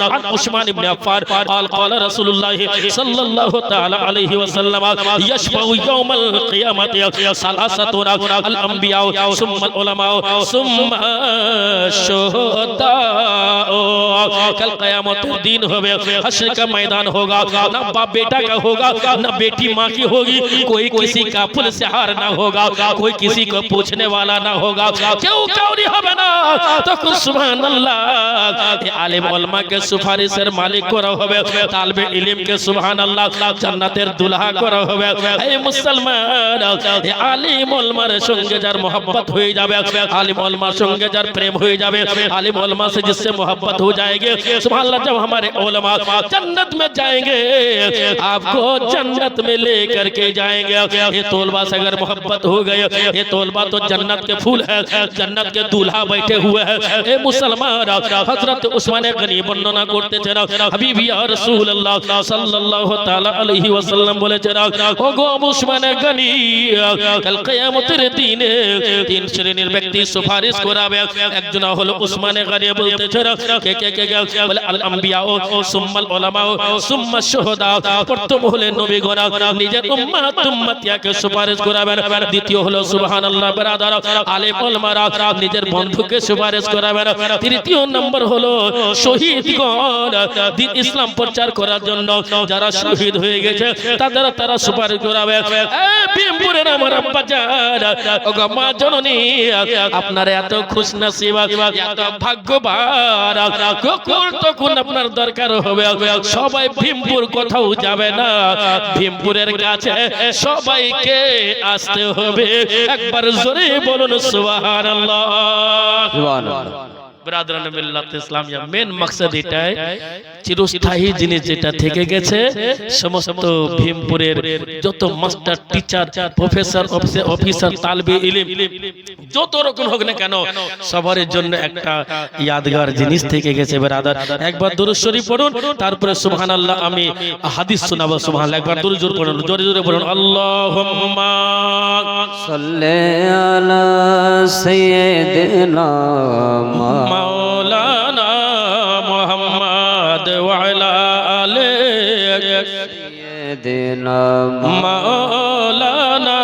عثمان ابن عفار قال قال رسول الله صلى الله تعالى عليه وسلم، يشفع يوم القيامة ثلاثة الأنبياء، ثم العلماء، ثم الشهداء. کل قیامت دین ہوئے حشر کا میدان ہوگا، نہ باپ بیٹا کا ہوگا، نہ بیٹی ماں کی ہوگی، کوئی کسی کا پل سہار نہ ہوگا، کوئی کسی کو پوچھنے والا نہ ہوگا۔ کیوں کیوں نہیں ہونا تو سبحان اللہ عالم علماء کے سفاری سر مالک کو رہو সুপারিশের মালিক করা হবে، তালবে ইলিমকে সুবহান আল্লাহ জান্নাতের দুলহা করা হবে। এই মুসলমান আলিম ওলমার সঙ্গে যার মোহাম্মত হয়ে যাবে আলিম ওলমার সঙ্গে যার প্রেম হয়ে যাবে আলিম ওলমা سے جس سے محبت ہو جائے گے سبحان اللہ جب ہمارے علماء جنت میں جائیں گے آپ کو جنت میں لے کر کے جائیں گے یہ طولبہ سے اگر محبت ہو گئے یہ طولبہ تو جنت کے پھول ہے جنت کے دولہ بیٹھے ہوئے ہیں اے مسلمان حضرت عثمان غنی بن বর্ণনা করতে চাও হাবিবি ইয়া রাসূলুল্লাহ সাল্লাল্লাহু তাআলা আলাইহি ওয়াসাল্লাম বলেছেন ও গো মুসমান গনি, কাল কিয়ামতের দিনে তিন শ্রেণির ব্যক্তি সুপারিশ করাবে। একজন হলো উসমান গনি বলতে চাও কে কে কে বলে, আল আম্বিয়া ও সুম্মাল উলামা ও সুম্মা শুহাদা। প্রথম হলে নবী গরা নিজের উম্মাত উম্মতিয়াকে সুপারিশ করাবেন। দ্বিতীয় হলো, সুবহানাল্লাহ ব্রাদার, আলেম উলামারা নিজের বন্ধুকে সুপারিশ করাবেন। তৃতীয় নম্বর হলো, শহীদ দিন ইসলাম প্রচার করার জন্য যারা শহীদ হয়ে গেছে, তাদের তারা সুপারিশ করাবে। আমার আব্বা মা জননী, আপনার এত খুশ এত তখন আপনার দরকার হবে? সবাই ভীমপুর কোথাও যাবে না। ভীমপুরের কাছে সবাইকে আসতে হবে। একবার জোরে বলুন সুবহানাল্লাহ। ব্রাদরান মিল্লাত ইসলামিয়া মেন মকসদ এটাই চিরস্থায়ী জিনিস যেটা থেকে গেছে সমস্ত ভীমপুরের যত মাস্টার টিচার প্রফেসর অফিসার তালবে ইলিম যত রকম হোক না কেন সবার জন্য একটা ইয়াদগার জিনিস থেকে গেছে ব্রাদার একবার শরীফ পড়ুন তারপরে সুবহানাল্লাহ আমি হাদিস শোনাবো সুবহানাল্লাহ একবার জোর পড়ুন জোরে জোরে পড়ুন। আল্লাহুম্মা সাল্লি আলা সাইয়্যিদিনা مولانا محمد وعلى آله سيدنا مولانا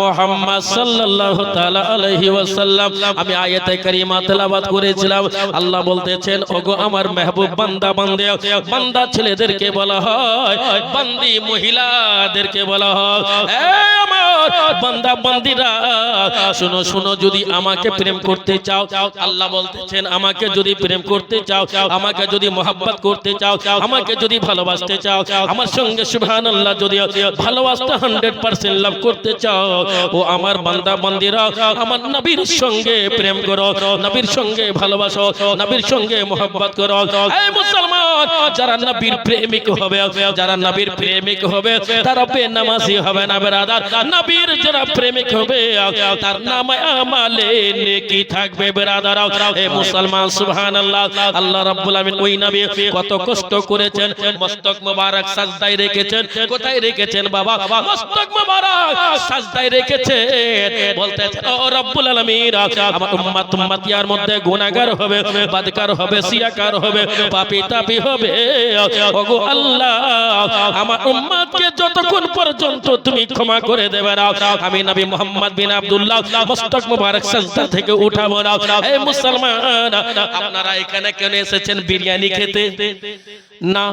মুহাম্মদ সাল্লাল্লাহু তাআলা আলাইহি ওয়াসাল্লাম। আমি আয়াতে কারিমা তেলাওয়াত করেছিলাম। আল্লাহ বলতেছেন, ওগো আমার মেহবুব বান্দা, বান্দে, বান্দা ছেলেদেরকে বলা হয়, বান্দি মহিলাদেরকে বলা হয়। এ আমার বান্দা, বান্দিরা, শুনো শুনো, যদি আমাকে প্রেম করতে চাও, আল্লাহ বলতেছেন, আমাকে যদি প্রেম করতে চাও, আমাকে যদি করতে চাও, আমাকে যদি ভালোবাসতে চাও, আমার সঙ্গে সুবহানাল্লাহ যদি ভালোবাসতে হান্ড্রেড পার্সেন্ট লাভ করতে চাও ও আমার বান্দা, বান্দিরা, আমার নবীর সঙ্গে প্রেম করো, নবীর সঙ্গে ভালোবাসো, নবীর সঙ্গে মোহাব্বত করো। এই মুসলমান, যারা নবীর প্রেমিক হবে, যারা নবীর প্রেমিক হবে, তারা বেনামাজি হবে না বেরাদার। নবীর যারা প্রেমিক হবে, তার নাম আমালে নেকি থাকবে বেরাদার। এ মুসলমান, সুবহানাল্লাহ, আল্লাহ রাব্বুল আমিন ওই নবী কত কষ্ট করেছেন, মস্তক মোবারক সাজদায় রেখেছেন। কোথায় রেখেছেন বাবা? মস্তক মোবারক সাজদায় রেখেছেন বলতেছেন ও রব্বুল আলামিন, আমার উম্মত উম্মতিয়ার মধ্যে গুনাহগার হবে, বাদকার হবে সিয়াকার হবে, পাপী তাপী হবে। ওগো আল্লাহ, আমার উম্মতকে যতক্ষণ পর্যন্ত তুমি ক্ষমা করে দেবে না, আমি নবী মোহাম্মদ বিন আব্দুল্লাহ মস্তক মোবারক সাজদা থেকে উঠাবো না। এই মুসলমান, আপনারা এখানে কেন এসেছেন বিরিয়ানি খেতে? না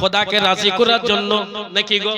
খোদাকে রাজি করার জন্য নাকি গো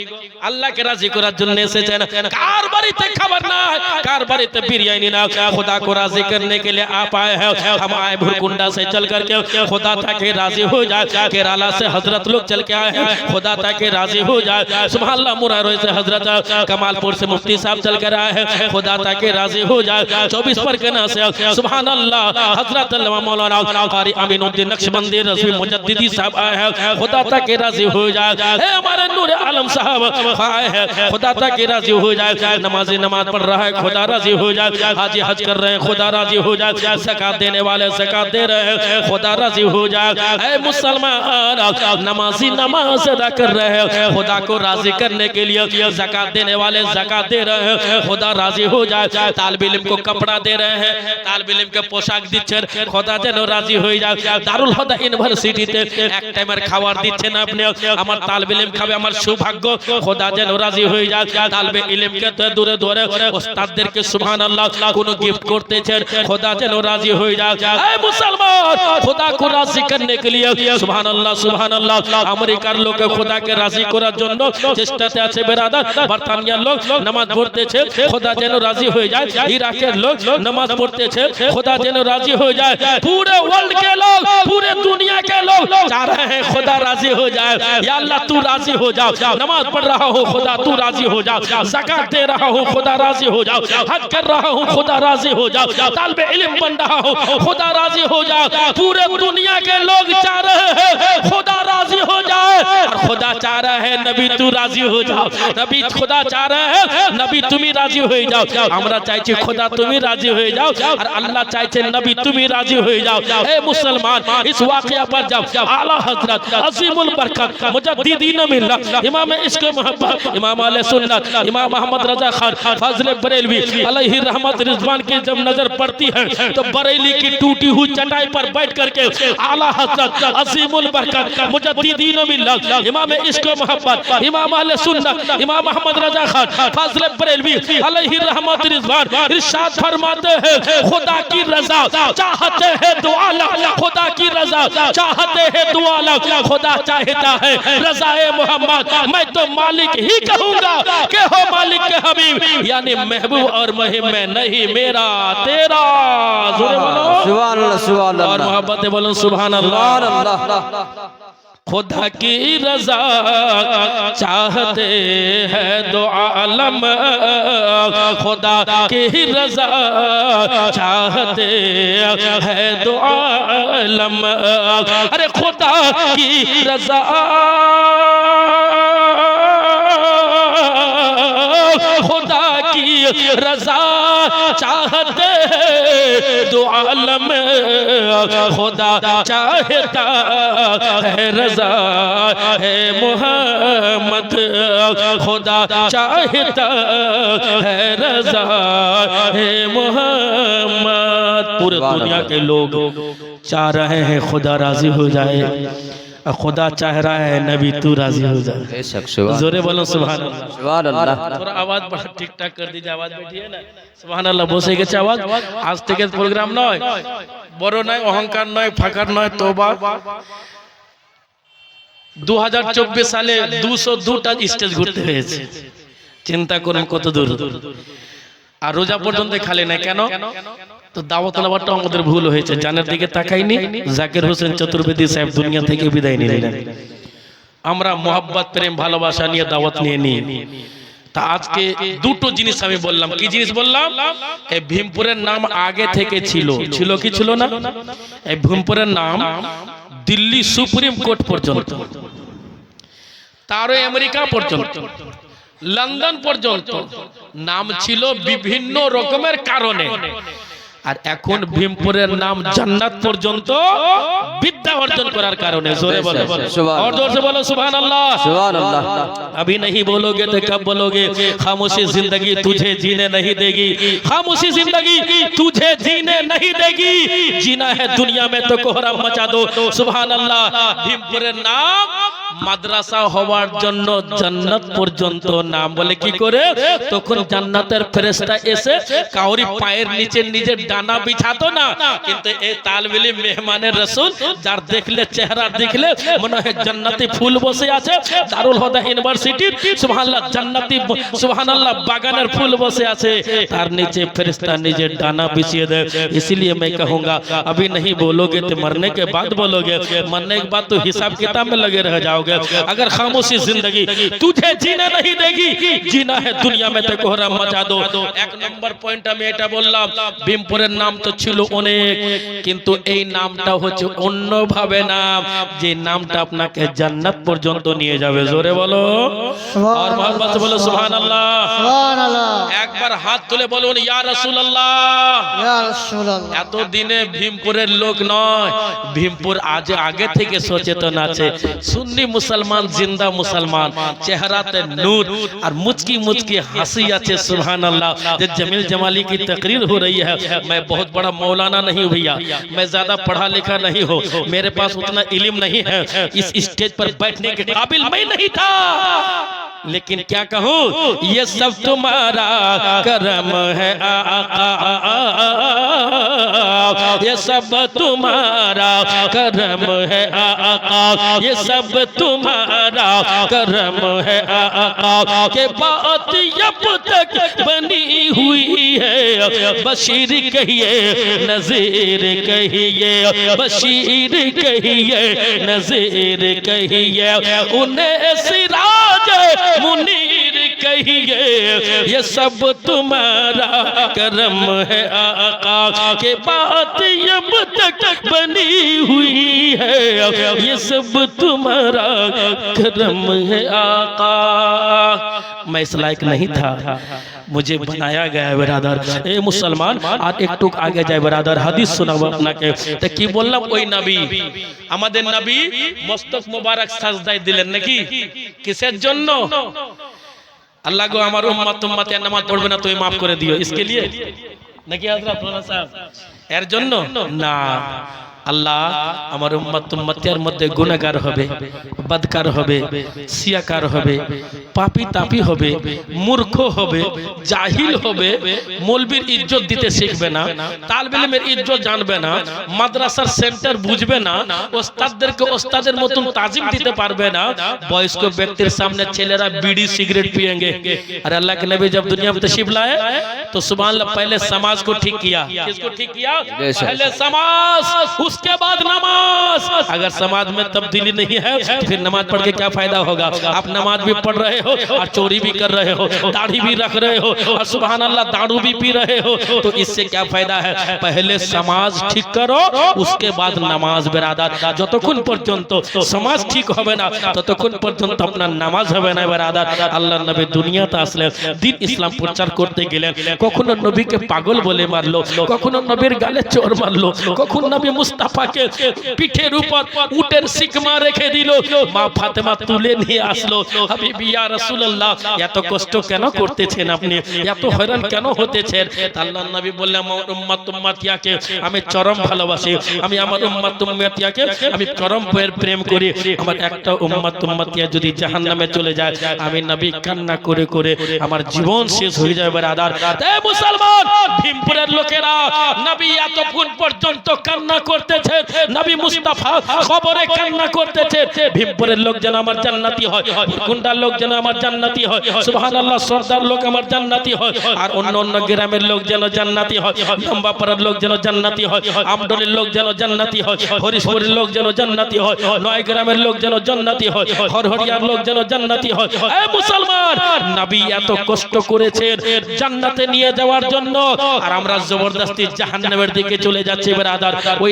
আল্লাহকে রাজি করার জন্য এসেছেন কার বাড়িতে খাবার না কার বাড়িতে बिरयानी ना खुदा को राजी करने के लिए आप आए हैं हम आए भुरकुंडा से चल करके खुदा ताकि राजी हो जाए केरला से हजरत लोग चल के आए हैं खुदा ताकि राजी हो जाए सुबह अल्लाह मुरारो से हजरत कमालपुर से मुफ्ती साहब चल कर आए हैं खुदा ताकि राजी हो जाए चौबीस परगना से सुबह अल्लाह हजरत अल्लामा मौलाना कारी अमीनुद्दीन नक्शबंदी रजवी मुजद्दिदी साहब आए हैं خدا تاکہ راضی ہو جائے۔ اے ہمارے نور عالم صاحب خواہ ہے، خدا تاکہ راضی ہو جائے۔ نماز نماز پڑھ رہا ہے، خدا راضی ہو جائے۔ حاجی حج کر رہے ہیں، خدا راضی ہو جائے۔ زکات دینے والے زکات دے رہے ہیں، خدا راضی ہو جائے۔ اے مسلمان، نمازی نماز ادا کر رہے ہیں۔ خدا کو راضی کرنے کے لیے زکات دینے والے زکات دے رہے ہیں۔ خدا راضی ہو جائے۔ طالب علم کو کپڑا دے رہے ہیں۔ طالب علم کے پوشاک دچھر، خدا جنو راضی ہو جائے۔ دارالحدہ انورسیٹی تے ایک ٹیمر খাবার দিচ্ছেন আপনি আমার তালবে ইলম খাবে আমার সৌভাগ্য। খোদা যেন রাজি হয়ে যায় তালবে ইলমকে দূরে ধরে ওস্তাদদেরকে সুবহানাল্লাহ কোন গিফট করতেছেন খোদা যেন রাজি হয়ে যায়। মুসলমান খোদা কো রাজি করতে কে লিয়ে সুবহানাল্লাহ সুবহানাল্লাহ। আমেরিকার লোক খোদাকে রাজি করার জন্য চেষ্টাতে আছে বেরাদার বর্তানিয়ার লোক নামাজ পড়তেছে খোদা যেন রাজি হয়ে যায়। ইরাকের লোক নামাজ পড়তেছে খোদা যেন রাজি হয়ে যায়। পুরো ওয়ার্ল্ড কে লোক পুরো দুনিয়া কে লোক চাহ রহে خدا راضی ہو جائے یا اللہ تو راضی ہو جاؤ نماز پڑھ رہا ہوں خدا تو راضی ہو جاؤ زکاة دے رہا ہوں خدا راضی ہو جاؤ حج کر رہا ہوں خدا راضی ہو جاؤ طالب علم بن رہا ہوں خدا راضی ہو جاؤ پورے دنیا کے لوگ چاہ رہے ہیں خدا راضی ہو جائے اور خدا چاہ رہا ہے نبی تو راضی ہو جاؤ نبی خدا چاہ رہا ہے نبی تم ہی راضی ہو جاؤ ہمارا چاہیے خدا تم ہی راضی ہو جاؤ اور اللہ چاہیے نبی تم ہی راضی ہو جاؤ اے مسلمان اس واقعہ پر جاؤ اعلیٰ حضرت برکت، عظیم البرکت مجددین ملہ امام عشق محبت، امام علیہ سنت، امام محمد رضا خان فضل بریلوی، علیہ رحمت رضوان کی جب نظر پڑتی ہے، تو بریلی کی ٹوٹی ہوئی چٹائی پر بیٹھ کر کے عالی حضرت، عظیم البرکت مجددین ملہ امام عشق محبت، امام علیہ سنت، امام محمد رضا خان فضل بریلوی، علیہ رحمت رضوان رشاد فرماتے ہیں، خدا کی رضا، چاہتے ہیں دعا لگ خدا کی رضا، چاہتے ہیں دعا لگ بولا خدا چاہتا ہے رضا محمد میں تو مالک ہی کہوں گا کہ ہو مالک کے حبیب یعنی محبوب اور مہم میں نہیں میرا تیرا سبحان اللہ سبحان اللہ۔ اور محبت بولن سبحان اللہ۔ خدا کی رضا چاہتے ہیں دو عالم خدا کی رضا چاہتے ہیں دو عالم ارے خدا کی رضا خدا رضا چاہتے ہیں دو عالم، خدا چاہتا ہے رضا ہے محمد، خدا چاہتا ہے رضا ہے محمد۔ پورے دنیا کے لوگ چاہ رہے ہیں خدا راضی ہو جائے۔ खुदा चाह रहा है नबी तू राजी हो जाए বেশক সুবহান जोरे बोलो सुभान अल्लाह সুবহান আল্লাহ थोड़ा आवाज बढ़ा ठीक ठाक कर दीजिए आवाज बैठिए ना সুবহান আল্লাহ বসে গেছে আওয়াজ আজ থেকে প্রোগ্রাম নয় বড় নয় অহংকার নয় ফাঁকার নয় তোবা দু সালে দুশো দুটা স্টেজ ঘুরতে হয়েছে চিন্তা করুন কত দূর আর রোজা পর্যন্ত খালি না কেন তো দাওয়াত নামাটা আমাদের ভুল হয়েছে জানের দিকে তাকাইনি জাকির হোসেন চতুর্বেদী সাহেব দুনিয়া থেকে বিদায় নিলেন। আমরা মোহাব্বত প্রেম ভালোবাসা নিয়ে দাওয়াত নিয়ে নিই। তা আজকে দুটো জিনিস আমি বললাম। কি জিনিস বললাম? এই ভীমপুরের নাম আগে থেকে ছিল। ছিল কি ছিল না? এই ভীমপুরের নাম দিল্লি সুপ্রিম কোর্ট পর্যন্ত। তারও আমেরিকা পর্যন্ত। লন্ডন পর্যন্ত। নাম ছিল বিভিন্ন রকমের কারণে। আর এখন ভীমপুরের নাম জান্নাত পর্যন্ত বিদ্যা অর্জন করার কারণে জোরে বলো সুবহান और जोर से बोलो सुभान अल्लाह সুবহান আল্লাহ अभी नहीं बोलोगे तो कब बोलोगे खामोशी जिंदगी तुझे जीने नहीं देगी खामोशी जिंदगी तुझे जीने नहीं देगी जीना है दुनिया में तो कोहरा मचा दो सुभान अल्लाह ভীমপুরের নাম মাদ্রাসা হওয়ার জন্য জান্নাত পর্যন্ত নাম বলে কি করে? তখন জান্নাতের ফেরেস্তা এসে কাউরি পায়ের নিচে নিজের ডানা বিছাতো না। কিন্তু এই তালবিলি মেহমানের রসুল, যার দেখলে চেহারা দেখলে মনে হয় জান্নাতি ফুল বসে আছে, দারুল হুদা ইউনিভার্সিটির সুবহানাল্লাহ, জান্নাতি, সুবহানাল্লাহ বাগানের ফুল বসে আছে। তার নিচে ফেরেস্তা নিজের ডানা বিছিয়ে দেয়। इसलिए মে कहूंगा अभी नहीं बोलोगे तो मरने के बाद बोलोगे मरने के बाद तो हिसाब किताब में लगे रह जाओगे जाओगे अगर खामोशी जिंदगी तुझे जीना नहीं देगी जीना है दुनिया में तो कोहरा मचा दो এক নম্বর পয়েন্ট আমি এটা বললাম ভীমপুরের নাম তো ছিল অনেক কিন্তু এই নামটা হচ্ছে অন্যভাবে নাম যে নামটা আপনাকে জান্নাত পর্যন্ত নিয়ে যাবে জোরে বলো আর মোহাম্মদ বলো সুবহানাল্লাহ সুবহানাল্লাহ একবার হাত তুলে বলুন ইয়া রাসূলুল্লাহ ইয়া রাসূলুল্লাহ এত দিনে ভীমপুরের লোক নয় ভীমপুর আজ আগে থেকে সচেতন আছে সুন্নি مسلمان، زندہ مسلمان چہرہ تے نور اور مجھ کی مجھ کی ہنسی ہے سبحان اللہ جب جمیل جمالی کی تقریر ہو رہی ہے، میں بہت بڑا مولانا نہیں ہویا میں زیادہ پڑھا لکھا نہیں ہو میرے پاس اتنا علم نہیں ہے، اس اسٹیج پر بیٹھنے کے قابل میں نہیں تھا۔ لیکن کیا کہوں، یہ سب تمہارا کرم ہے، آقا، یہ سب تمہارا کرم ہے، آقا، یہ سب تمہارا کرم ہے तुम्हारा करम है आका के बात अब तक बनी हुई है बशीर कहिए नजीर कहिए बशीर कहिए नजीर कहिए उन्हें सिराज मुनीर کہیے یہ سب تمہارا کرم ہے آقا کے بات اب تک بنی ہوئی ہے۔ یہ سب تمہارا کرم ہے آقا۔ میں اس لائق نہیں تھا۔ مجھے بنایا گیا ہے برادر۔ اے مسلمان আর آگے جائے برادر، حدیث سنا وہ اپنا তা تکی بولنا کوئی نبی۔ আমাদের নবী মস্তক মোবারক সাজদায় দিলেন নাকি কিসের جنو؟ আল্লাহ গো আমার উম্মত উম্মত এর নামাজ পড়বে না তুমি maaf করে দিও इसके लिए নাকি হযরত মাওলানা সাহেব এর জন্য না আল্লাহ আমার উম্মত উম্মতের মধ্যে গুনাহগার হবে বদকার হবে সিয়াকার হবে পাপী তাপি হবে মূর্খ হবে জাহিল হবে মৌলবীর ইজ্জত দিতে শিখবে না তালবে ইলমের ইজ্জত জানবে না মাদ্রাসার সেন্টার বুঝবে না ওস্তাদদেরকে ওস্তাদের মতন তাজিম দিতে পারবে না বয়স্ক ব্যক্তির সামনে ছেলেরা বিড়ি सिगरेट पिएंगे अरे अल्लाह के नबी जब दुनिया में तशरीफ लाए तो सुबह अल्लाह पहले समाज को ठीक किया किसको ठीक किया बेशक। पहले समाज اس کے بعد نماز۔ اگر سماد میں تبدیلی نہیں ہے، پھر نماز پڑھ کے کیا فائدہ ہوگا؟ آپ نماز بھی پڑھ رہے ہو اور چوری بھی کر رہے ہو، داڑھی بھی رکھ رہے ہو اور سبحان اللہ داڑو بھی پی رہے ہو۔ تو اس سے کیا فائدہ ہے؟ پہلے سماز ٹھیک کرو، اس کے بعد نماز برادر۔ যতক্ষণ পর্যন্ত সমাজ تو হবে না ততক্ষণ পর্যন্ত আপনার নামাজ হবে না برادر۔ আল্লাহ নবী দুনিয়াতে আসলে کرتے گلے۔ প্রচার نبی کے پاگل بولے مار لو মারলো نبی নবীর چور مار لو কখনো نبی مست মুস্তাফাকে পিঠের উপর উটের সিকমা রেখে দিল। মা ফাতেমা তুলে নিয়ে আসলো। হাবিবি, ইয়া রাসূলুল্লাহ, এত কষ্ট কেন করতেছেন আপনি? এত হয়রান কেন হতেছেন? আল্লাহ নবী বললেন, আমার উম্মত আমি চরম ভালোবাসি। আমি আমার আমি চরম প্রেম করি। আমার একটা উম্মত যদি জাহান্নামে চলে যায়, আমি নবী কান্না করে করে আমার জীবন শেষ হয়ে যাবে রাদার এ মুসলমান, ভীমপুরের লোকেরা নবী এতক্ষণ পর্যন্ত কান্না করতেছে। নবী মুস্তাফা কান্না করতেছে। ভীমপুরের লোক যেন আমার জান্নাতি হয় কুন্ডার লোক যেন আমার জান্নাতি হয় সর্দার লোক আমার জান্নাতি হয়, আর অন্য অন্য গ্রামের লোক যেন জান্নাতি হয়, লম্বাপাড়ার লোক যেন জান্নাতি হয়, আমডলের লোক যেন জান্নাতি হয়, হরিশপুরের লোক যেন জান্নাতি হয় লোক যেন জান্নাতি হয় হরহরিয়ার লোক যেন জান্নাতি হয়। মুসলমান, নবী এত কষ্ট করেছেন জান্নাতে নিয়ে যাওয়ার জন্য, আর আমরা জবরদস্তি জাহান্নামের দিকে চলে যাচ্ছি, ব্রাদার। ওই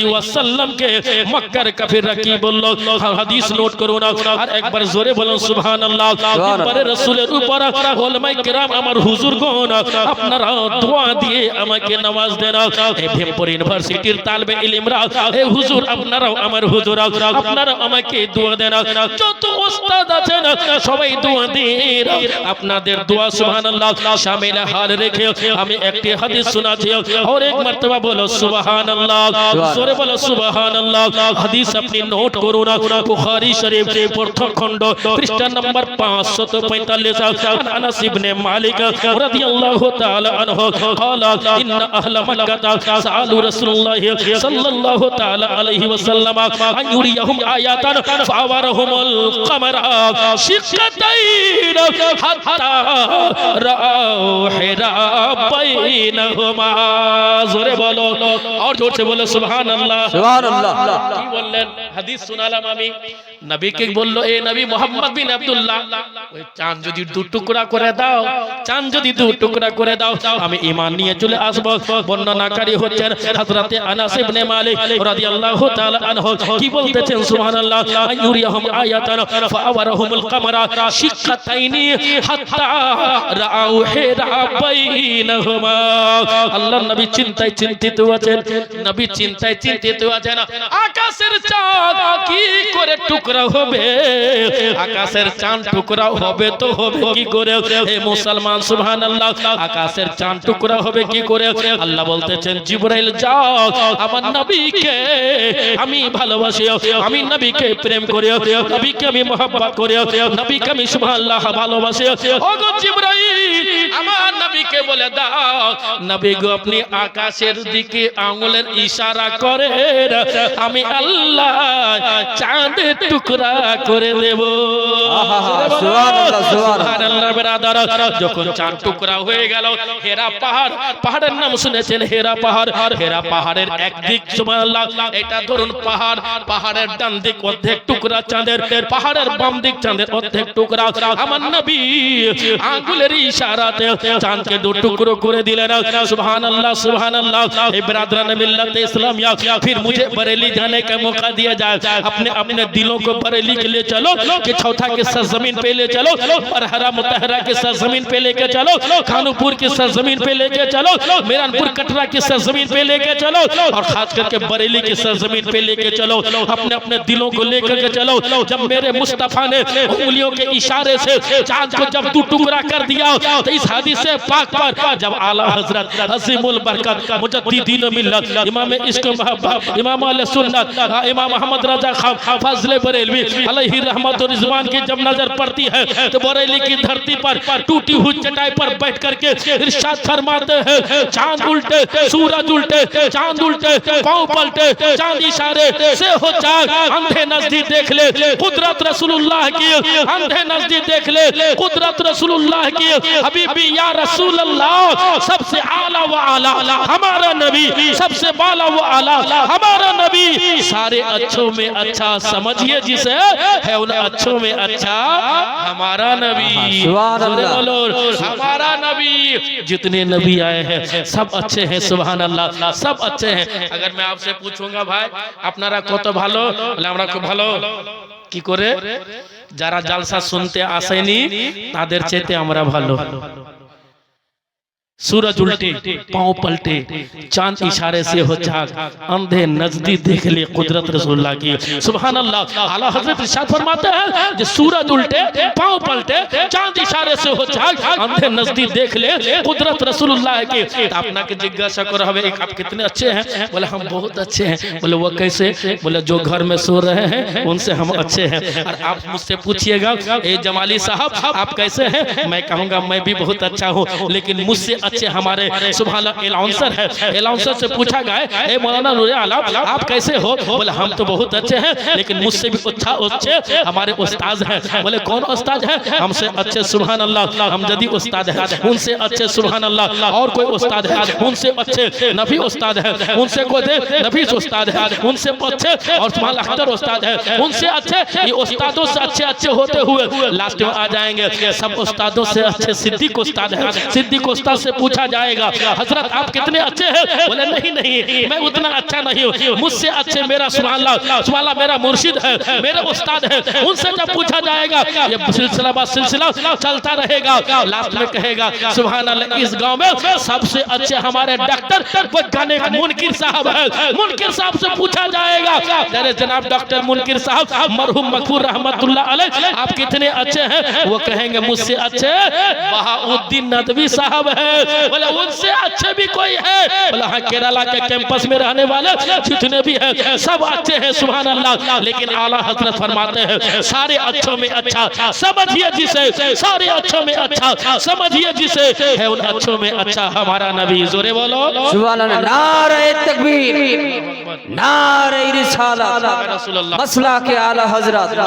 আলাইহি ওয়াসাল্লামকে মক্কার কাফিররা কি বলল? হাদিস নোট করুন আর একবার জোরে বলুন সুবহানাল্লাহ। একবারে রাসূলের উপর উলামায়ে کرام আমার হুজুরগণ আপনারা দোয়া দিয়ে আমাকে নামাজ দেন। এই ভেমপুর ইউনিভার্সিটির তালবে ইলমরা এই হুজুর আপনারাও আমার হুজুর আপনারা আমাকে দোয়া দেন। যত ওস্তাদ আছেন সবাই দোয়া দেন। আপনাদের দোয়া সুবহানাল্লাহ শামিল হাল রেখে আমি একটি হাদিস শোনাচ্ছি। আর এক মর্তবা বলো সুবহানাল্লাহ। জোরে করে বলো সুবহানাল্লাহ হাদিস আপনি নোট করুন বুখারী শরীফ প্রথম খণ্ড পৃষ্ঠা নম্বর 545 আনাস ইবনে মালিক রাদিয়াল্লাহু তাআলা আনহু قال ان اهل مكه سالوا رسول الله صلى الله تعالى عليه وسلم ان يريهم ايات فاورهم القمر شقتين حتى راوا حرا بينهما জোরে বলো আর জোরে বলো সুবহানাল্লাহ সুবহান সুবহানাল্লাহ। কি বললেন? হাদিস শোনালাম আমি। নবীকে বলল এ নবী মোহাম্মদ বিন আব্দুল্লাহ। ওই চাঁদ যদি দু টুকরা করে দাও চাঁদ যদি দু টুকরা করে দাও আমি ঈমান নিয়ে চলে আসব। বর্ণনাকারী হচ্ছেন হযরতে আনাস ইবনে মালিক রাদিয়াল্লাহু তাআলা আনহু। কি বলতেছেন? সুবহানাল্লাহ। আইয়ুরিয়াহুম আয়াতান ফাআওয়ারাহুমুল কামারা শিক্কাতাইনি হাত্তা রাআউ হিরা বাইনাহুমা। আল্লাহর নবী চিন্তায় চিন্তিত আছেন। নবী চিন্তায় চিন্তিত আছেন আকাশের চাঁদ কি করে টুকরা হবে? আকাশের চাঁদ টুকরা হবে তো হবে কি করে? হে মুসলমান, সুবহানাল্লাহ। আকাশের চাঁদ টুকরা হবে কি করে? আল্লাহ বলতেছেন, জিবরাইল, যাও। আমার নবীকে আমি ভালোবাসি। আমি নবীকে প্রেম করি। নবীকে আমি মহব্বত করি। নবীকে আমি সুবহানাল্লাহ ভালোবাসি। ওগো জিবরাইল, আমার নবীকে বলে দাও, নবী গো, আপনি আকাশের দিকে আঙ্গুলের ইশারা করে। করেন আমি আল্লাহ চাঁদের টুকরা করে দেব। যখন চাঁদ টুকরা হয়ে গেল হেরা পাহাড় পাহাড়ের নাম শুনেছেন হেরা পাহাড়। হেরা পাহাড়ের একদিক এটা ধরুন পাহাড়। পাহাড়ের ডান দিক অর্ধেক টুকরা চাঁদের পাহাড়ের বাম দিক চাঁদের অর্ধেক টুকরা। আমার নবী আঙ্গুলের ইশারাতে চাঁদকে দু টুকরো করে দিলেন। সুবহানাল্লাহ সুবহানাল্লাহ। এই বিরাদরান ইসলামিয়া پھر مجھے بریلی جانے کا موقع دیا جائے۔ اپنے اپنے دلوں کو بریلی کے لیے چلو، کہ چھوٹا کے سرزمین پہ لے چلو اور حرا متحرہ کے سرزمین پہ لے کے چلو خانو پور کی سرزمین پہ لے کے چلو میران پور کٹرہ کی سرزمین پہ لے کے چلو، اور خاص کر کے بریلی کی سرزمین پہ لے کے چلو، اپنے اپنے دلوں کو لے کر کے چلو۔ جب میرے مصطفیٰ نے انگلیوں کے اشارے سے چاند کو جب تو ٹکرا کر دیا، تو اس حدیث پاک پر جب آلہ حضرت عظیم البرکت مجددین ملت، امام اس کو इमाम अहले सुन्नत हाँ, इमाम अहमद रजा खान फजल बरेलवी अलैहि रहमत और रिजवान की जब नजर पड़ती है तो बरेली की धरती पर टूटी हुई चटाई पर बैठ करके इरशाद फरमाते हैं चांद उल्टे सूरज उल्टे चांद उल्टे पांव पलटे चांद इशारे से हो चाक अंधे नजदीक देख ले कुदरत रसूलुल्लाह की अंधे नजदीक देख ले कुदरत रसूलुल्लाह की हबीबी या रसूल अल्लाह सबसे आला व आला हमारा नबी सबसे बाला व आला हमारा नबी सारे अच्छों में अच्छा समझिए जिसे है उन अच्छों में अच्छा हमारा नबी सुभान जोरे अल्लाह। बोलो हमारा नबी जितने नबी आए हैं सब अच्छे हैं सुबहान अल्लाह सब अच्छे हैं अगर मैं आपसे पूछूंगा भाई আপনারা কত ভালো বলে আমরা খুব ভালো কি করে যারা জালসা শুনতে আসেনি তাদের চেতে আমরা ভালো سورج الٹے پاؤں پلٹے چاند اشارے سے ہو جاگ اندھے نزدی دیکھ لے قدرت رسول اللہ کی۔ سبحان اللہ اللہ حضرت ارشاد فرماتا ہے کہ سورج الٹے پاؤں پلٹے چاند اشارے سے ہو جاگ اندھے نزدی دیکھ لے قدرت رسول اللہ کی۔ آپ نہ کہ جگہ شکر رہے ایک آپ کتنے اچھے ہیں۔ بولے ہم بہت اچھے ہیں۔ بولے وہ کیسے؟ بولے جو گھر میں سو رہے ہیں ان سے ہم اچھے ہیں۔ اور آپ مجھ سے پوچھئے گا اے جمالی صاحب آپ کیسے ہیں؟ میں کہوں گا میں بھی بہت اچھا ہوں لیکن مجھ سے اچھے ہمارے سبحان اللہ الاؤنسر ہے الاؤنسر سے پوچھا گئے اے مولانا نوری عالم آپ کیسے ہو؟ بولے، ہم تو بہت اچھے ہیں، لیکن مجھ سے بھی اچھا اچھے ہمارے استاز ہیں۔ بولے، کون استاز ہے؟ ہم سے اچھے، سبحان اللہ ہم جدی استاد ہے ان سے اچھے، سبحان اللہ، اور کوئی استاد ہے؟ ان سے اچھے، نبی استاد ہے ان سے کوئی دے نفیس استاد ہے۔ ان سے اچھے، اور سبحان اللہ اختر استاد ہے ان سے اچھے، یہ استادوں سے اچھے اچھے ہوتے ہوئے۔ لاسٹ میں آ جائیں گے۔ سب استادوں سے اچھے، صدیق استاد ہے صدیق استاد سے پوچھا جائے گا، حضرت آپ کتنے اچھے ہیں؟ بولے، نہیں نہیں، میں اتنا اچھا نہیں ہوں۔ مجھ سے اچھے میرا سبحان اللہ سبحان اللہ میرا مرشد ہے، میرا استاد ہے، ان سے جب پوچھا جائے گا، یہ سلسلہ با سلسلہ چلتا رہے گا۔ لاسٹ میں کہے گا سبحان اللہ اس گاؤں میں سب سے اچھے ہمارے ڈاکٹر وہ گانے کا منکر صاحب ہے منکر صاحب سے پوچھا جائے گا میرے جناب ڈاکٹر منکر صاحب، مرحوم مکور رحمت اللہ علیہ، آپ کتنے اچھے ہیں؟ وہ کہیں گے، مجھ سے اچھے وہاں بہاؤدین ندوی صاحب ہے بولا ان سے اچھے بھی کوئی ہے؟ بولا ہاں کیرالا کے کیمپس میں رہنے والے جتنے بھی ہیں سب اچھے ہیں سبحان اللہ۔ لیکن اعلیٰ حضرت فرماتے ہیں سارے اچھوں میں اچھا۔ سمجھئے جسے سارے اچھوں میں اچھا۔ سمجھئے جسے ہے ان اچھوں میں اچھا۔ ہمارا نبی زورے بولو۔ سبحان اللہ نعرہ تکبیر نعرہ رسالہ مسئلہ کے اعلیٰ حضرت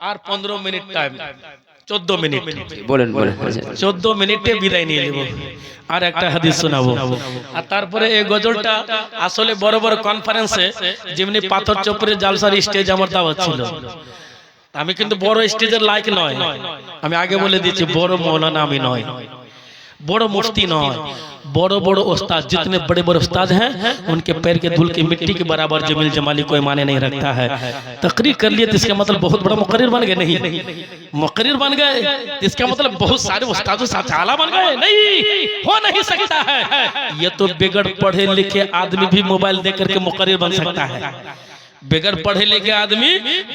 اور پندروں منٹ ٹائم۔ চোদ্দ মিনিট। বলেন বলেন। চোদ্দ মিনিটে বিদায় নিয়ে নেব। আর একটা হাদিস শোনাবো। আর তারপরে এই গজলটা আসলে বড় বড় কনফারেন্সে যেমনি পাথর চপুরের জালসার স্টেজ আমার দাওয়াত ছিল। আমি কিন্তু বড় স্টেজের লাইক নয়। আমি আগে বলে দিচ্ছি বড় মৌলানা আমি নয়। বড় মুফতি নয়। بڑو بڑو استاد، جتنے بڑے بڑے استاد ہیں، ان کے پیر کے دھول کی مٹی کے برابر جمیل جمالی کو ایمانے نہیں رکھتا ہے۔ تقریر کر لیے تو اس کا مطلب بہت بڑا مقرر بن گئے، نہیں۔ مقرر بن گئے تو اس کا مطلب بہت سارے استادوں ساتھ اعلیٰ بن گئے، نہیں۔ ہو نہیں سکتا ہے۔ یہ تو بگڑ پڑھے لکھے آدمی بھی موبائل دے کر کے مقرر بن سکتا ہے۔ বেগার পড়ে লিখে আদমি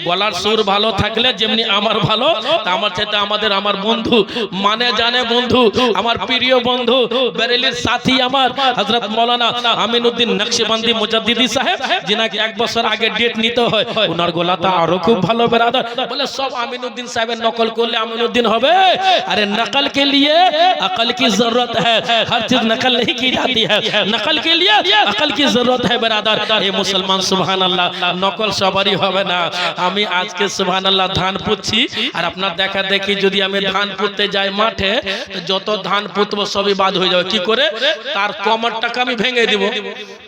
গলার সুর ভালো থাকলে যেমনি আমার ভালো তা আমার চাইতে আমাদের আমার বন্ধু মানে জানে বন্ধু আমার প্রিয় বন্ধু বেরেলির সাথী আমার হযরত মাওলানা আমিনউদ্দিন নকশবন্দি মুজাদ্দিদি সাহেব যিনাকে এক বছর আগে ডেট নিতে হয় ওনার গলাটা আরো খুব ভালো বেরাদার বলে সব আমিনউদ্দিন সাহেবের নকল করলে আমিনউদ্দিন হবে अरे नकल के लिए अकल की जरूरत है हर चीज नकल नहीं की जाती है नकल के लिए अकल की जरूरत है बरादर ये मुसलमान सुबहान अल्लाह নকল সবারই হবে না। আমি আজকে সুবহান আল্লাহ ধান পুঁতছি। আর আপনার দেখা দেখি যদি আমি ধান পুঁততে যাই মাঠে, যত ধান পুঁতবো সবই বাদ হয়ে যাবে। কি করে? তার কমরটাকে আমি ভেঙে দিব।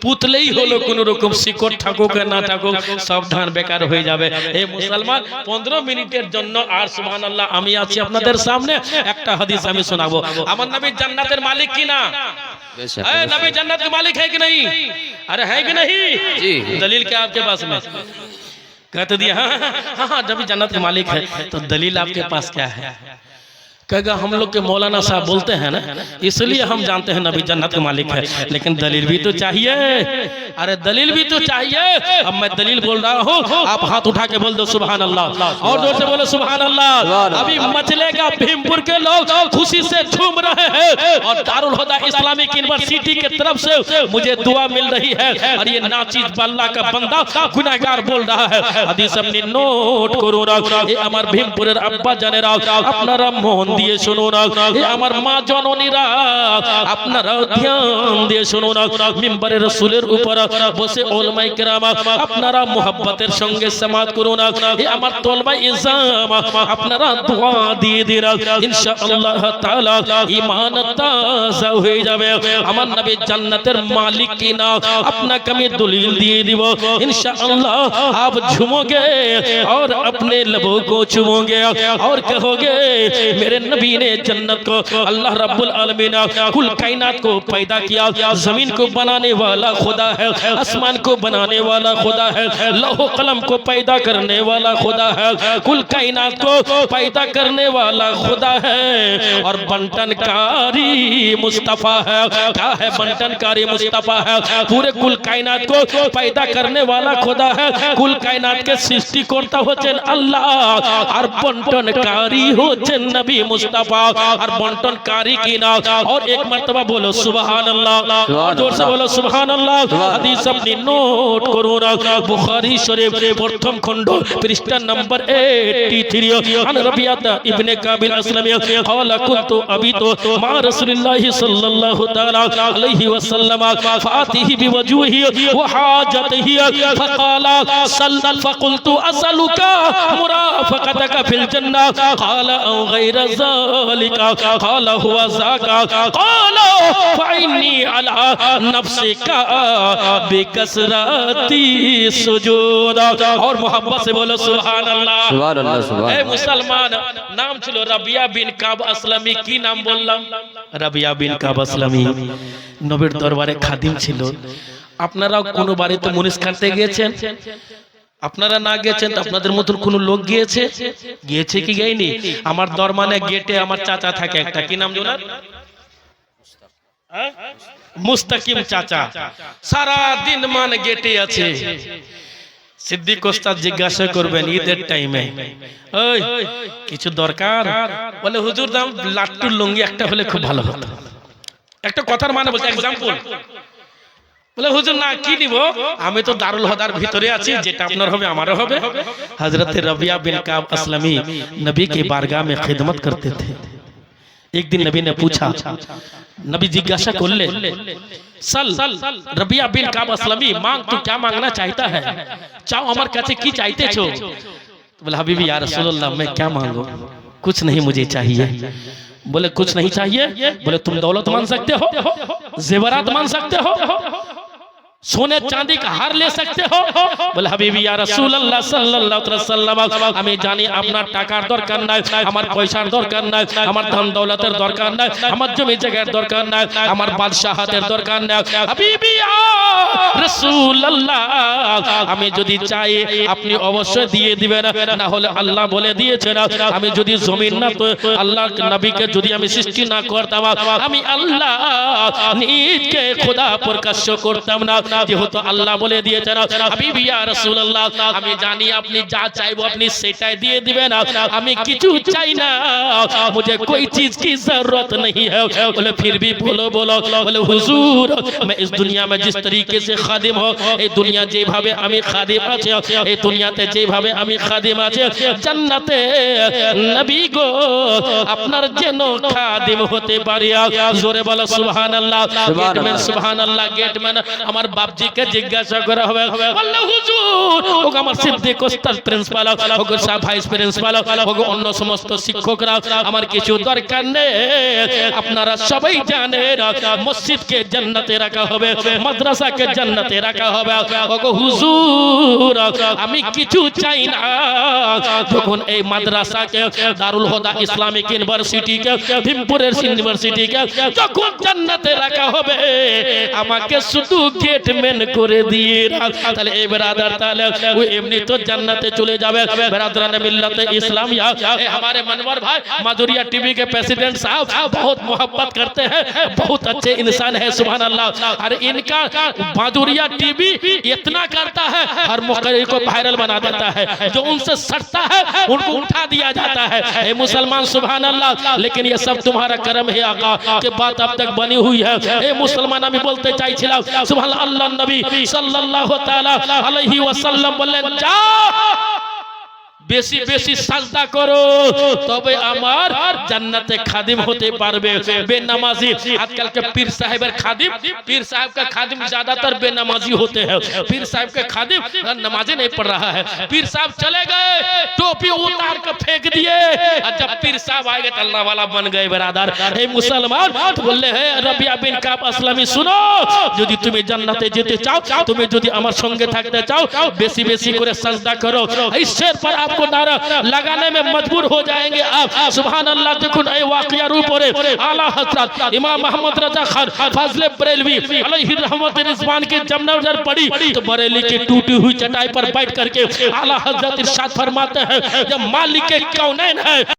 পুতলেই হলো কোন রকম শিকড় থাকুক না থাকুক, সব ধান বেকার হয়ে যাবে। এই মুসলমান, পনেরো মিনিটের জন্য আর সুবহান আল্লাহ আমি আছি আপনাদের সামনে। একটা হাদিস আমি শোনাবো। আমার নবী জান্নাতের মালিক কি اے نبی جنت کے مالک ہے کہ نہیں؟ ارے ہے کہ نہیں؟ دلیل کیا آپ کے پاس میں؟ کہتے دیا ہاں ہاں, ہاں،, ہاں،, ہاں، نبی جنت کے مالک ہے تو دلیل آپ کے پاس کیا ہے؟ کہ اگر ہم لوگ کے مولانا صاحب بولتے ہیں اس لیے ہم جانتے ہیں نبی جنت کے مالک ہے لیکن دلیل بھی تو چاہیے۔ ارے دلیل بھی تو چاہیے۔ اب میں دلیل بول رہا ہوں۔ آپ ہاتھ اٹھا کے بول دو سبحان اللہ اور دور سے بولے سبحان اللہ ابھی مچلے کا بھیمپور کے لوگ خوشی سے چھوم رہے ہیں۔ اور دارالہدا اسلامک سیٹی کے طرف سے مجھے دعا مل رہی ہے۔ اور یہ ناچیز باللہ کا بندہ گناہگار بول رہا ہے۔ حدیث اپنی نوٹ کرو رہا اے امر بھیمپور ابا جانے رہا اپنا رمون না এ আমার মা জননীরা আপনারা ধ্যান দিয়ে শুনো না মিম্বরে রাসূলের উপর বসে ওলমাই কেরাম আপনারা মোহাব্বতের সঙ্গে সমাজ করুন না এ আমার তলবা ইজাম আপনারা দোয়া দিয়ে দিন ইনশাআল্লাহ তাআলা ঈমান তাজা হয়ে যাবে আমার নবী জান্নাতের মালিক কি না আপনাকে আমি দলিল দিয়ে দিব इंशाअल्लाह आप झूमोगे और अपने लबों को चूमोगे और कहोगे मेरे نبی نے جنت کو اللہ رب العالمین کل کائنات کو پیدا کیا، زمین کو بنانے والا خدا ہے، آسمان کو بنانے والا خدا ہے لوہ قلم کو پیدا کرنے والا خدا ہے، کل کائنات کو پیدا کرنے والا خدا ہے۔ اور بنٹن کاری مصطفیٰ ہے، کیا ہے بنٹن کاری مصطفیٰ ہے؟ پورے کل کائنات کو پیدا کرنے والا خدا ہے۔ کل کائنات کے سسٹی کرتا ہو چین اللہ۔ اور بنٹن کاری ہو چین نبی मुस्तफा और बंटन कारी की ना और एक मरतबा बोलो सुबहान अल्लाह जोर से बोलो सुबहान अल्लाह हदीस अपनी नोट करो ना बुखारी शरीफ प्रथम खंड पृष्ठ नंबर 83 अन रबियाता इब्ने काबिल असलमी قال كنت ابيت مع رسول الله صلى الله تعالى عليه وسلم فاته بوجوهه وحاجته فقال سل فقلت اسالك مرافقتك في الجنه قال او غير ذلك ذلك قال هو ذاك قال فإني على نفسك بكسرتي سجود اور محبت سے بولو سبحان اللہ سبحان اللہ سبحان اے مسلمان نام چلو ربیہ بن کعب اسلامی কি নাম বললাম রাবিয়া বিন কাব আসলামি নবীর দরবারে খাদিম ছিল আপনারাও কোনো বাড়িতে মুনিস খানতে গিয়েছেন আপনারা না গেছেন আপনাদের মতন কোন লোক গিয়েছে? গিয়েছে কি গেয়নি? আমার দরমানে গেটে আমার চাচা থাকে একটা। কি নাম জোনার হ্যাঁ? মুস্তাকিম চাচা। সারা দিন মান গেটে আছে। সিদ্দিক ওস্তাদ জিজ্ঞাসা করবেন ঈদের টাইমে ওই, কিছু দরকার? বলে, হুজুর, দাম লাট্টুর লুঙ্গি একটা হলে খুব ভালো হতো। একটা কথার মানে বলছে এক্সাম্পল বলে، হুজুর، না، কি নিব? আমি তো দারুল হদার ভিতরে আছি، যেটা আপনার হবে، আমারও হবে। হযরত রবিয়া বিন কাব আসলামি নবী کی بارگاہ میں خدمت کرتے تھے ایک دن نبی نے پوچھا نبی جگاشا کر لے سل ربیہ بن کام اسلامی مانگ تو کیا مانگنا چاہتا ہے چاہو عمر کچھے کی چاہتے چھو بولے حبیبی یا رسول اللہ میں کیا مانگو کچھ نہیں مجھے چاہیے। بولے، کچھ نہیں چاہیے؟ بولے، تم دولت مان سکتے ہو؟ زیورات مان سکتے ہو؟ সোনে চাঁদি হার লে সকতে হো বলে হাবিবি ইয়া রাসূলুল্লাহ সাল্লাল্লাহু আলাইহি সাল্লাম আমি জানি আপনার টাকার দরকার নাই আমার পয়সার দরকার নাই আমার ধন দৌলতের দরকার নাই আমার জমি জায়গার দরকার নাই আমার বাদশাহাতের দরকার নাই হাবিবি ইয়া রাসূলুল্লাহ আমি যদি চাই আপনি অবশ্যই দিয়ে দিবেন না হলে আল্লাহ বলে দিয়েছেন আমি যদি জমিন না তো আল্লাহর নবীকে যদি আমি সৃষ্টি না করতাম আমি আল্লাহ নিজকে খোদা প্রকাশ্য করতাম না যেহেতু আল্লাহ বলে দিয়েছেন হাবিবি ইয়া রাসূলুল্লাহ আমি জানি আপনি যা চাইবো আপনি সেটাই দিয়ে দিবেন আমি কিছু চাই না मुझे कोई चीज की जरूरत नहीं है बोले फिर भी बोलो बोलो बोले हुजूर मैं इस दुनिया में जिस तरीके से खादिम हो এই দুনিয়া যেভাবে আমি খাদিম আছে এই দুনিয়াতে যেভাবে আমি খাদিম আছে জান্নাতে নবী গো আপনার যেন খাদিম হতে পারি জোরে বলো সুবহানাল্লাহ গেটম্যান সুবহানাল্লাহ গেটম্যান আমার বাপজিকে জিজ্ঞাসা করা হবে বললে, হুজুর ও আমার সিদ্দিক ওস্তাদ প্রিন্সিপাল ও সাহেব ভাইস প্রিন্সিপাল ও অন্য সমস্ত শিক্ষকরা, আমার কিছু দরকার নেই। আপনারা সবাই জানেন, মসজিদকে জান্নাতে রাখা হবে, মাদ্রাসাকে জান্নাতে রাখা হবে। ওগো হুজুর, আমি কিছু চাই না। যখন এই মাদ্রাসাকে, দারুল হুদা ইসলামিক ইউনিভার্সিটিকে, ভীমপুরের ইউনিভার্সিটিকে, যখন জান্নাতে রাখা হবে, আমাকে শুধু স্টেটমেন্ট করে দিয়ে তাহলে এই برادر তাহলে ওই এমনি তো জান্নাতে চলে যাবে برادران ملت اسلامیہ ہمارے منور بھائی، مادوریا ٹی وی کے پریسیڈنٹ صاحب، بہت محبت کرتے ہیں۔ بہت اچھے انسان ہے سبحان اللہ۔ اور ان کا مادوریا ٹی وی اتنا کرتا ہے، ہر مقرر کو وائرل بنا دیتا ہے۔ جو ان سے سٹتا ہے، ان کو اٹھا دیا جاتا ہے۔ اے مسلمان، سبحان اللہ۔ لیکن یہ سب تمہارا کرم ہے آقا، کہ بات اب تک بنی ہوئی ہے۔ اے مسلمان আমি আল্লাহ নবী সাল্লাল্লাহু তাআলা আলাইহি ওয়াসাল্লাম বললেন যা বেশি বেশি সাজদা করো। امار جنت خادم ہوتے پار بے بے نمازی آج کل کے پیر صاحب کا خادم زیادہ تر بے نمازی ہوتے ہیں پیر صاحب کے خادم نمازی نہیں پڑھ رہا ہے پیر صاحب چلے گئے ٹوپی اتار کا پھیک دیے جب پیر صاحب آئے گئے اللہ والا بن گئے برادر اے مسلمان بولے ہیں ربیع بن کعب اسلامی سنو যদি তুমি জান্নাতে যেতে চাও তুমি যদি আমার সঙ্গে থাকতে چاہو بیسی بیسی کرے سجدہ کرو اس شیر پر آپ کو نعرہ لگانے میں مجبور ہو جائیں گے آپ۔ سبحان اللہ دیکھن اے واقعہ روپ اور اعلیٰ حضرت، امام محمد رضا خان، فضل بریلوی، علیہ الرحمت رضوان کی جمنا نظر پڑی تو بریلی کی ٹوٹی ہوئی چٹائی پر بیٹھ کر کے اعلیٰ حضرت ارشاد فرماتے ہیں جب مالک کے کونین ہے؟